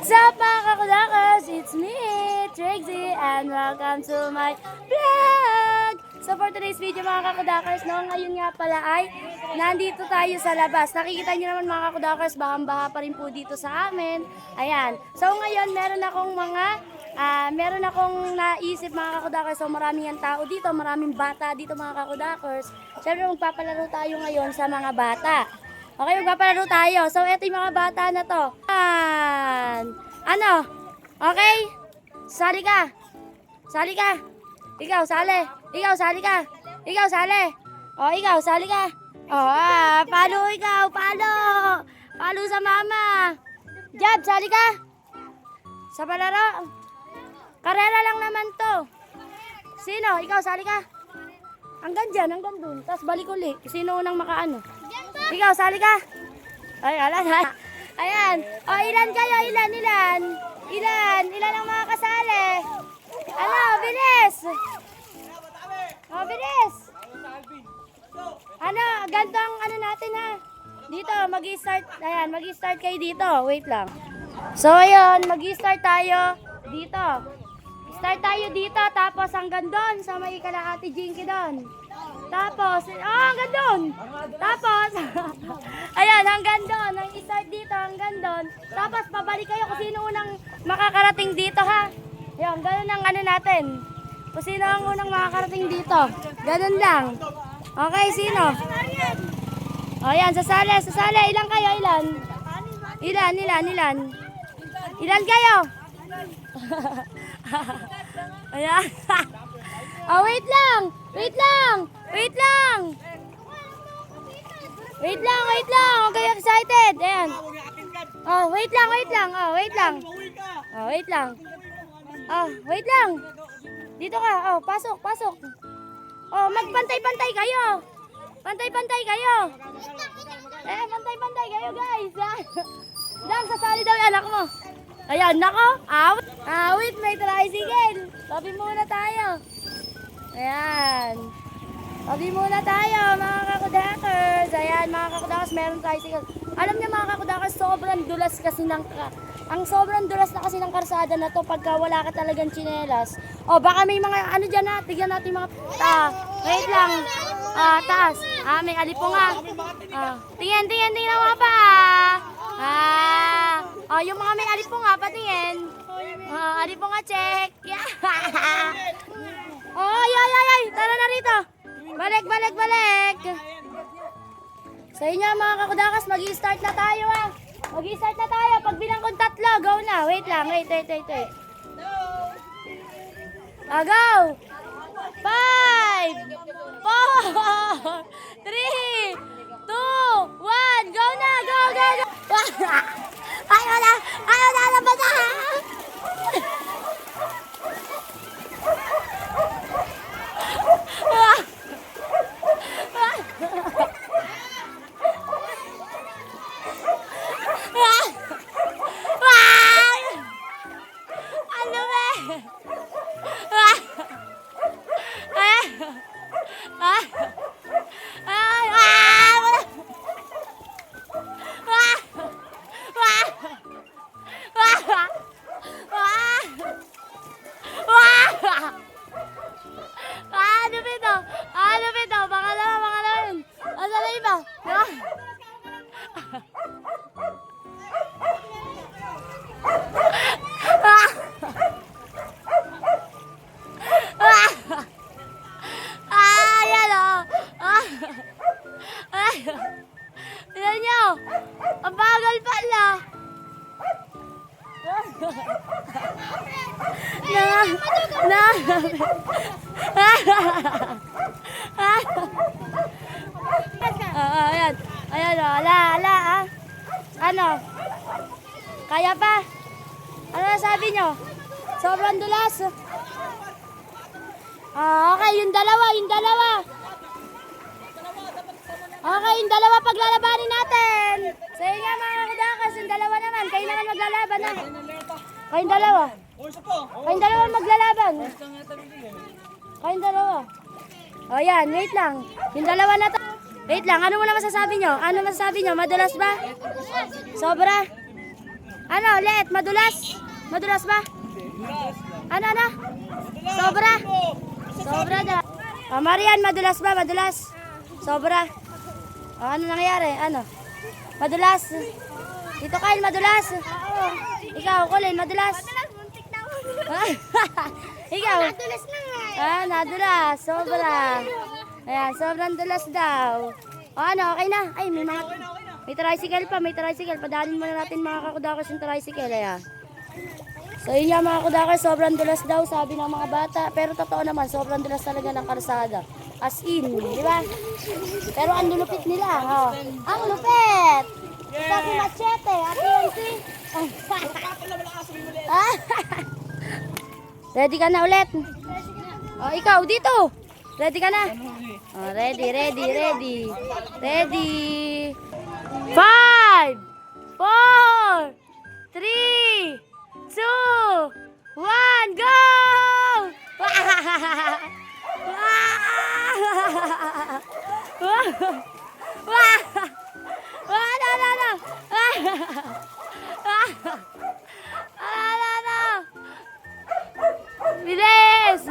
What's up mga kakudakers? It's me, Trixie, and welcome to my vlog! So for today's video mga kakudakers, no, ngayon nga pala ay nandito tayo sa labas. Nakikita nyo naman mga kakudakers, bahang-baha pa rin po dito sa amin. Ayan. So ngayon, meron akong mga Ah, meron akong naisip mga kakudakers, so maraming yan tao dito, maraming bata dito mga kakudakers. Siyempre magpapalaro tayo ngayon sa mga bata. Okay, magpapalaro tayo. So eto yung mga bata na to. Yan. Ano? Okay? Sali ka. Sali ka. Ikaw, sali. Ikaw, sali ka. Ikaw, sali. O, ikaw, sali ka. O, ah, palo ikaw, palo. Palo sa mama. Jab, sali ka. Sa palaro. Karera lang naman to. Sino? Ikaw, sali ka. Hanggang dyan, hanggang dun. Tapos balik uli. Sino unang makaano? Ikaw, sali ka. Ay, ala na. Ayan. O, ilan kayo? Ilan, ilan? Ilan? Ilan ang mga kasali? Ano, bilis. O, bilis. Ano, ganito ang ano natin ha. Dito, mag-start. Ayan, mag-start kayo dito. Wait lang. So, ayun, mag-start tayo dito. Start tayo dito, tapos hanggang doon sa may kalahati Jinky doon. Tapos, ah, hanggang doon. Tapos, ayan, hanggang doon. Ang start dito, hanggang doon. Tapos, pabalik kayo kung sino unang makakarating dito, ha? Yan, ganun ang ano natin. Kung sino ang unang makakarating dito. Ganun lang. Okay, sino? O, yan, sasali, sasali. Ilan kayo, ilan? Ilan, ilan, ilan? Ilan kayo? Ayan. oh, wait lang. Wait lang. Wait lang. Wait lang, wait lang. Huwag kayo excited. Ayan. Oh, wait lang, wait lang. Oh, wait lang. Oh, wait lang. Oh, wait lang. Dito ka. Oh, pasok, pasok. Oh, magpantay-pantay kayo. Pantay-pantay kayo. Eh, pantay-pantay kayo, guys. Lang, sasali daw yung anak mo. Ayan, nako. Awit. Awit, may tricycle. Tabi muna tayo. Ayan. Tabi muna tayo, mga kakudakers. Ayan, mga kakudakers, meron tricycle. Alam niyo, mga kakudakers, sobrang dulas kasi ng... Ang sobrang dulas na kasi ng karsada na to pagka wala ka talagang tsinelas. O, baka may mga ano dyan na. Tignan natin mga... Ah, wait lang. Ah, taas. Ah, may alipo nga. Ah, tingin, tingin, tingnan mo pa. Ah, oh, yung mga may alipo nga, patingin. Ah, alipo nga, check. Yeah. oh, ay, ay, ay. Tara na rito. Balik, balik, balik. Sa inyo mga kakudakas, mag-start na tayo ah. Mag-start na tayo. Pag bilang kong tatlo, go na. Wait lang, wait, wait, wait, wait. Ah, go! Five, four, three, two, one, go, na, na, Ah, ayan. Ayan o. Ala, ala, ah. Ano? Kaya pa? Ano sabi nyo? Sobrang dulas. Ah, okay, yung dalawa, yung dalawa. Okay, yung dalawa paglalabanin natin. Inyo nga mga kudakas, yung dalawa naman. Kayo naman maglalaban na. Kayong dalawa. Kayong dalawa maglalaban. Kayong dalawa. O yan, wait lang. Yung dalawa na to. Wait lang, ano muna masasabi nyo? Ano masasabi nyo? Madulas ba? Sobra? Ano, ulit? Madulas? Madulas ba? Ano, ano? Sobra? Sobra na. Oh, Marian, madulas ba? Madulas? Sobra? Oh, ano nangyari? Ano? Madulas? Dito Kyle, madulas? Ikaw, Colin, madulas? muntik na ako. Ikaw? Nadulas na nga eh. Ah, nadulas. Sobra. Ayan, sobrang dulas daw. O ano, okay na. Ay, may mga... May tricycle pa, may tricycle. Padaanin muna natin mga kakudakers yung tricycle. Ayan. So yun nga mga kudakers, sobrang dulas daw sabi ng mga bata. Pero totoo naman, sobrang dulas talaga ng kalsada. As in, di ba? Pero ang lulupit nila, oh. Ang lupit! Ito si Machete, at yun si... Ah! Ready ka na ulit? Oh, ikaw, dito! Ready ka na? Oh, ready, ready, ready. Ready. Five, four, three, two, one, go! Wah, no, no, no. Ah, no, no. Bilis!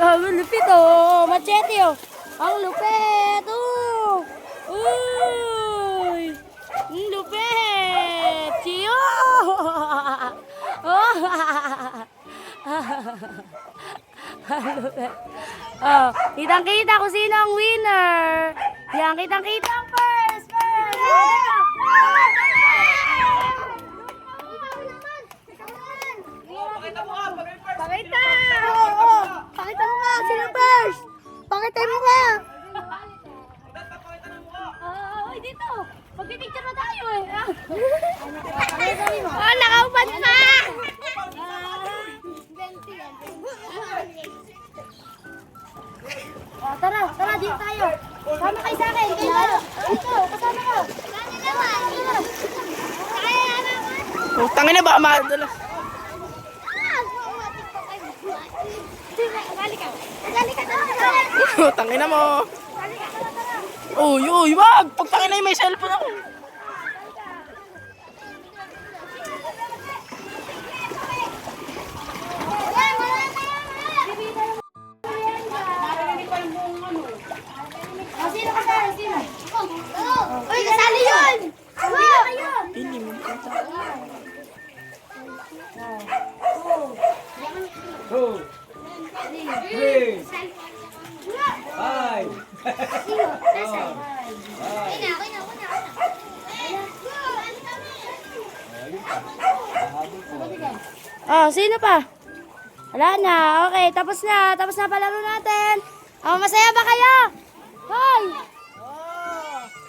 Ang lupit oh, machete oh. Ang lupit oh. Uy! Ang lupit! Chiyo! Oh! Oh, kitang-kita kung sino ang winner. Yan, kitang-kita ang first, first. Pakita! Oo, oo. Pakita mo nga, sino first? Pakita mo nga. Oo, dito. Magpipicture na tayo eh. Oh, nakaupan pa! Dito tayo. Sama kayo sa akin. Kayo, ito, kasama ko. Tangin na ba madala? Tangin na mo. Uy, uy, wag! Pagtangin na yung may cellphone ako. Three, five, Oh, sino pa? Wala na. Okay, tapos na. Tapos na palaro natin. Oh, masaya ba kayo? Hoy!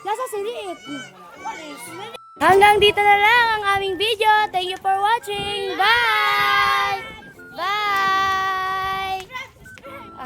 Nasa siliit. Hanggang dito na lang ang aming video. Thank you for watching. Bye!